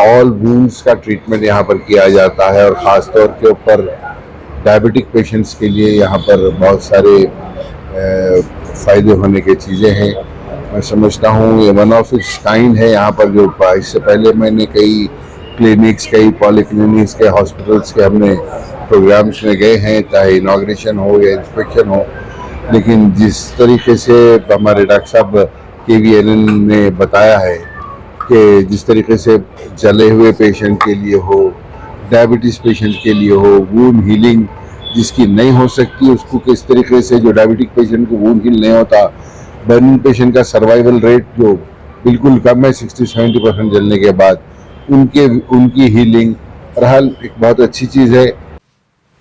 All wounds का treatment यहाँ पर किया जाता है और ख़ास तौर के ऊपर डायबिटिक पेशेंट्स के लिए यहाँ पर बहुत सारे फ़ायदे होने की चीज़ें हैं। मैं समझता हूँ ये वन ऑफ़ इट्स काइंड है यहाँ पर जो इससे पहले मैंने कई क्लिनिक्स कई पॉलीक्लिनिक्स के हॉस्पिटल्स के हमने प्रोग्राम्स में गए हैं, चाहे इनाग्रेशन हो या इंस्पेक्शन हो। लेकिन जिस तरीके से हमारे डॉक्टर साहब के वी एन ने बताया है कि जिस तरीके से जले हुए पेशेंट के लिए हो डायबिटीज़ पेशेंट के लिए हो वून हीलिंग जिसकी नहीं हो सकती उसको किस तरीके से जो डायबिटिक पेशेंट को वून हील नहीं होता बर्निंग पेशेंट का सर्वाइवल रेट जो बिल्कुल कम है सिक्सटी सेवेंटी परसेंट जलने के बाद उनके उनकी हीलिंग बहरहाल एक बहुत अच्छी चीज़ है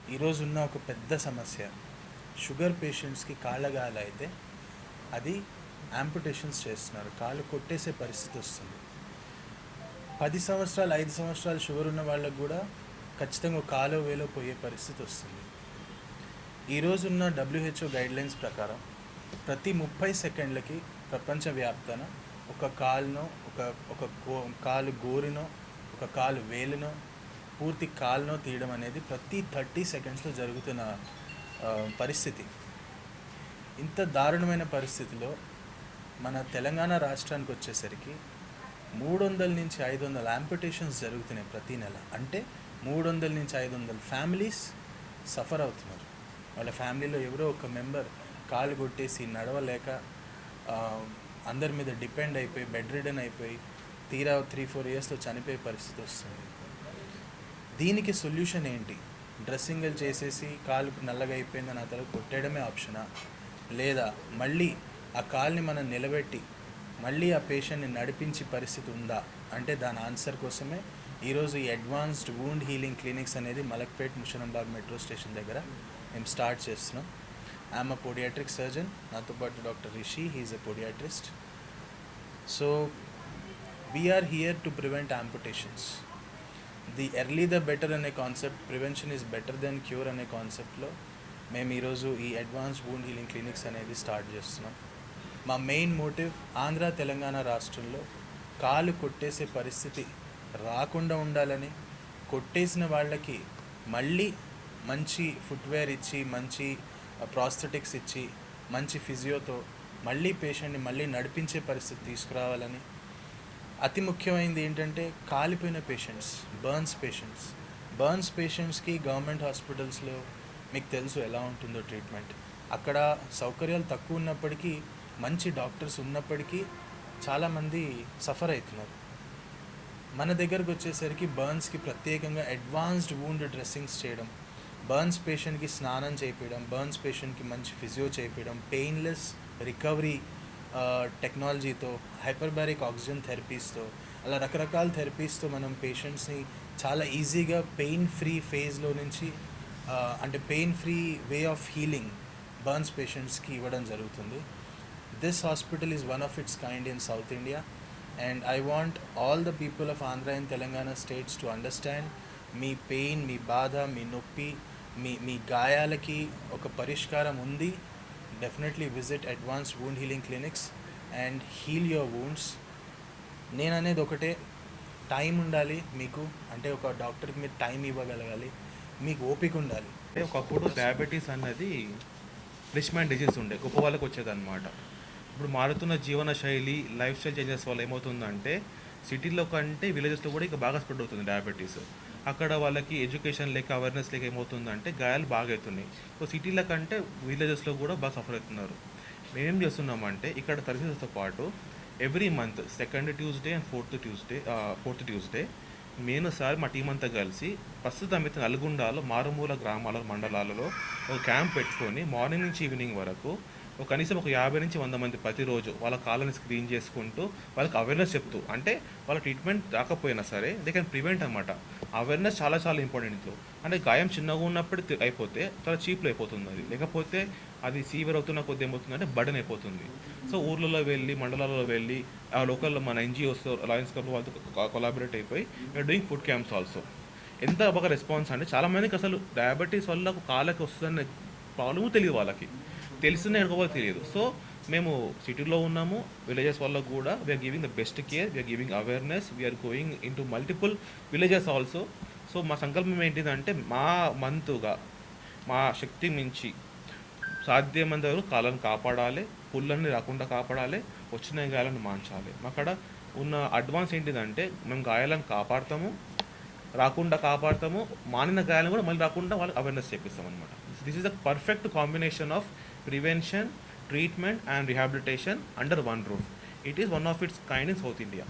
ఈరోజు ఉన్న ఒక పెద్ద సమస్య షుగర్ పేషెంట్స్కి కాళ్ళగాలు అయితే అది యాంపుటేషన్స్ చేస్తున్నారు కాళ్ళు కొట్టేసే పరిస్థితి వస్తుంది పది సంవత్సరాలు ఐదు సంవత్సరాలు షుగర్ ఉన్న వాళ్ళకు కూడా ఖచ్చితంగా ఒక కాలో వేలో పోయే పరిస్థితి వస్తుంది. ఈరోజున్న డబ్ల్యూహెచ్ఓ గైడ్లైన్స్ ప్రకారం ప్రతి ముప్పై సెకండ్లకి ప్రపంచవ్యాప్తాన ఒక కాలునో ఒక ఒక గో కాలు గోరునో ఒక కాలు వేలునో పూర్తి కాలునో తీయడం అనేది ప్రతి థర్టీ సెకండ్స్లో జరుగుతున్న పరిస్థితి. ఇంత దారుణమైన పరిస్థితిలో మన తెలంగాణ రాష్ట్రానికి వచ్చేసరికి మూడు వందల నుంచి ఐదు వందల యాంపిటేషన్స్ జరుగుతున్నాయి ప్రతి నెల. అంటే మూడు వందల నుంచి ఐదు వందల ఫ్యామిలీస్ సఫర్ అవుతున్నారు. వాళ్ళ ఫ్యామిలీలో ఎవరో ఒక మెంబర్ కాలు కొట్టేసి నడవలేక అందరి మీద డిపెండ్ అయిపోయి బెడ్ రిడన్ అయిపోయి తీరా త్రీ ఫోర్ ఇయర్స్లో చనిపోయే పరిస్థితి వస్తుంది. దీనికి సొల్యూషన్ ఏంటి? డ్రెస్సింగ్లు చేసేసి కాలు నల్లగా అయిపోయిందని అతను కొట్టేయడమే ఆప్షనా లేదా మళ్ళీ ఆ కాల్ని మనం నిలబెట్టి మళ్ళీ ఆ పేషెంట్ని నడిపించి పరిస్థితి ఉందా? అంటే దాని ఆన్సర్ కోసమే ఈరోజు ఈ అడ్వాన్స్డ్ వూండ్ హీలింగ్ క్లినిక్స్ అనేది మలక్పేట్ ముషనంబాగ్ మెట్రో స్టేషన్ దగ్గర మేము స్టార్ట్ చేస్తున్నాం. ఐఎమ్ అ పొడియాట్రిక్ సర్జన్ నాతో పాటు doctor Rishi he is a podiatrist so we are here to prevent amputations the early the better అనే concept prevention is better than cure అనే కాన్సెప్ట్లో మేము ఈరోజు ఈ అడ్వాన్స్ వూండ్ హీలింగ్ క్లినిక్స్ అనేది start చేస్తున్నాం. మా మెయిన్ మోటివ్ ఆంధ్ర తెలంగాణ రాష్ట్రంలో కాలు కొట్టేసే పరిస్థితి రాకుండా ఉండాలని కొట్టేసిన వాళ్ళకి మళ్ళీ మంచి ఫుట్వేర్ ఇచ్చి మంచి ప్రాస్థెటిక్స్ ఇచ్చి మంచి ఫిజియోతో మళ్ళీ పేషెంట్ని మళ్ళీ నడిపించే పరిస్థితి తీసుకురావాలని అతి ముఖ్యమైనది ఏంటంటే కాలిపోయిన పేషెంట్స్ బర్న్స్ పేషెంట్స్ బర్న్స్ పేషెంట్స్కి గవర్నమెంట్ హాస్పిటల్స్లో మీకు తెలుసు ఎలా ఉంటుందో ట్రీట్మెంట్ అక్కడ సౌకర్యాలు తక్కువ ఉన్నప్పటికీ మంచి డాక్టర్స్ ఉన్నప్పటికీ చాలామంది సఫర్ అవుతున్నారు. మన దగ్గరకు వచ్చేసరికి బర్న్స్కి ప్రత్యేకంగా అడ్వాన్స్డ్ వూండ్ డ్రెస్సింగ్స్ చేయడం బర్న్స్ పేషెంట్కి స్నానం చేయించడం బర్న్స్ పేషెంట్కి మంచి ఫిజియో చేయించడం పెయిన్లెస్ రికవరీ టెక్నాలజీతో హైపర్బారిక్ ఆక్సిజన్ థెరపీస్తో అలా రకరకాల థెరపీస్తో మనం పేషెంట్స్ని చాలా ఈజీగా పెయిన్ ఫ్రీ ఫేజ్లో నుంచి అంటే pain free way of healing burns పేషెంట్స్కి ఇవ్వడం జరుగుతుంది. This hospital is one of its kind in South India and I want all the people of Andhra and Telangana states to understand me pain మీ బాధ మీ నొప్పి మీ మీ గాయాలకి ఒక పరిష్కారం ఉంది. Definitely visit advance wound healing clinics and heal your wounds నేను అనేది ఒకటే. టైం ఉండాలి మీకు అంటే ఒక డాక్టర్కి మీరు టైం ఇవ్వగలగాలి. మీకు ఓపిక ఉండాలి. అంటే ఒకప్పుడు డయాబెటీస్ అన్నది రిచ్మెంట్ మ్యాన్ డిజీజ్ ఉండే గొప్ప వాళ్ళకి వచ్చేది అనమాట ఇప్పుడు మారుతున్న జీవన శైలి లైఫ్ స్టైల్ చేంజెస్ వల్ల ఏమవుతుందంటే సిటీలో కంటే విలేజెస్లో కూడా ఇక బాగా స్ప్రెడ్ అవుతుంది డయాబెటీస్ అక్కడ వాళ్ళకి ఎడ్యుకేషన్ లేక అవేర్నెస్ లేక ఏమవుతుందంటే గాయాలు బాగా అవుతున్నాయి. సో సిటీల కంటే విలేజెస్లో కూడా బాగా సఫర్ అవుతున్నారు. మేమేం చేస్తున్నామంటే ఇక్కడ తరగతితో పాటు every month second Tuesday and fourth Tuesday fourth Tuesday నేను సార్ మా టీం అంతా కలిసి ప్రస్తుతం అయితే నల్గొండలో మారుమూల గ్రామాల మండలాలలో ఒక క్యాంప్ పెట్టుకొని మార్నింగ్ నుంచి ఈవినింగ్ వరకు ఒక కనీసం ఒక యాభై నుంచి వంద మంది ప్రతిరోజు వాళ్ళ కాళ్ళని స్క్రీన్ చేసుకుంటూ వాళ్ళకి అవేర్నెస్ చెప్తూ అంటే వాళ్ళ ట్రీట్మెంట్ రాకపోయినా సరే దే కెన్ ప్రివెంట్ అనమాట అవేర్నెస్ చాలా చాలా ఇంపార్టెంట్ ఇంట్లో అంటే గాయం చిన్నగా ఉన్నప్పుడు అయిపోతే చాలా చీప్లో అయిపోతుంది అది. లేకపోతే అది సీవియర్ అవుతున్న కొద్ది ఏమవుతుందంటే బడన్ అయిపోతుంది. సో ఊర్లలో వెళ్ళి మండలాలలో వెళ్ళి ఆ లోకల్లో మన ఎన్జిఓస్ లయన్స్ క్లబ్ వాళ్ళతో కొలాబరేట్ అయిపోయి we are doing food camps also ఎంత బాగా రెస్పాన్స్ అంటే చాలా మందికి అసలు డయాబెటీస్ వల్ల కాళ్ళకి వస్తుందనే ప్రాబ్లము తెలియదు వాళ్ళకి. తెలిసిన ఎడుకోవాలి తెలియదు. సో మేము సిటీలో ఉన్నాము. విలేజెస్ వాళ్ళకు కూడా we are giving the best care we are giving awareness we are going in to multiple villages also so మా సంకల్పం ఏంటిదంటే మా మంతుగా మా శక్తి మించి సాధ్యమైనంత వరకు కాలను కాపాడాలి పుల్లన్ని రాకుండా కాపాడాలి వచ్చిన గాయాలను మాంచాలి. అక్కడ ఉన్న అడ్వాన్స్ ఏంటిదంటే మేము గాయాలను కాపాడతాము రాకుండా కాపాడతాము మానిన గాయాలను కూడా మళ్ళీ రాకుండా వాళ్ళకి అవేర్నెస్ చేపిస్తాం అనమాట This is a perfect combination of prevention, treatment and rehabilitation under one roof. It is one of its kind in South India.